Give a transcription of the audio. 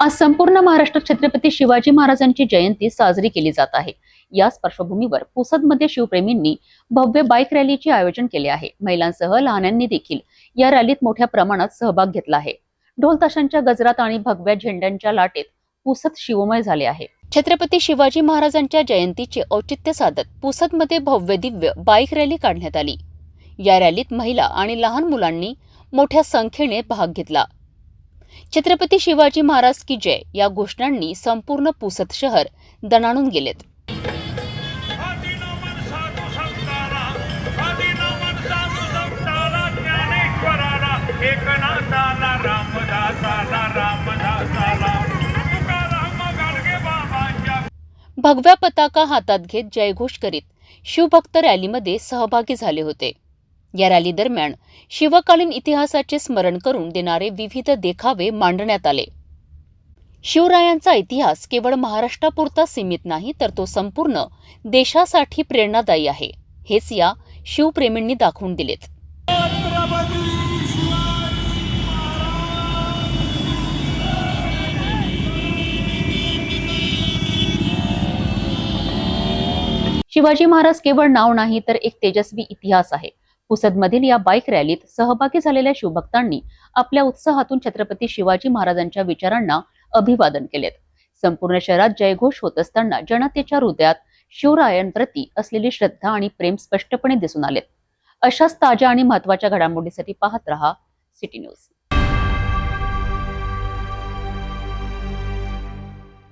आज संपूर्ण महाराष्ट्रात छत्रपती शिवाजी महाराजांची जयंती साजरी केली जात आहे. याच पार्श्वभूमीवर पुसदमध्ये शिवप्रेमींनी भव्य बाईक रॅलीचे आयोजन केले आहे. महिलांसह लहानांनी देखील या रॅलीत मोठ्या प्रमाणात सहभाग घेतला आहे. ढोल ताशांच्या गजरात आणि भगव्या झेंड्यांच्या लाटेत पुसद शिवमय झाले आहे. छत्रपती शिवाजी महाराजांच्या जयंतीचे औचित्य साधत पुसदमध्ये भव्य दिव्य बाईक रॅली काढण्यात आली. या रॅलीत महिला आणि लहान मुलांनी मोठ्या संख्येने भाग घेतला. छत्रपती शिवाजी महाराज की जय या घोषणांनी संपूर्ण पुसद शहर दणाणून गेलेत. भगव्या पताका हातात घेत जयघोष करीत शिवभक्त रॅलीमध्ये सहभागी झाले होते. या रॅली दरम्यान शिवकालीन इतिहासाचे स्मरण करून देणारे विविध देखावे मांडण्यात आले. शिवरायांचा इतिहास केवळ महाराष्ट्रापुरता सीमित नाही तर तो संपूर्ण देशासाठी प्रेरणादायी आहे. हेच या शिवप्रेमींनी दाखवून दिलेत. शिवाजी महाराज केवळ नाव नाही तर एक तेजस्वी इतिहास आहे. पुसदमधील या बाईक रॅलीत सहभागी झालेल्या शिवभक्तांनी आपल्या उत्साहातून छत्रपती शिवाजी महाराजांच्या विचारांना अभिवादन केलेत. संपूर्ण शहरात जयघोष होत असताना जनतेच्या हृदयात शिवरायांप्रती असलेली श्रद्धा आणि प्रेम स्पष्टपणे दिसून आलेत. अशाच ताज्या आणि महत्त्वाच्या घडामोडीसाठी पाहत रहा सिटी न्यूज.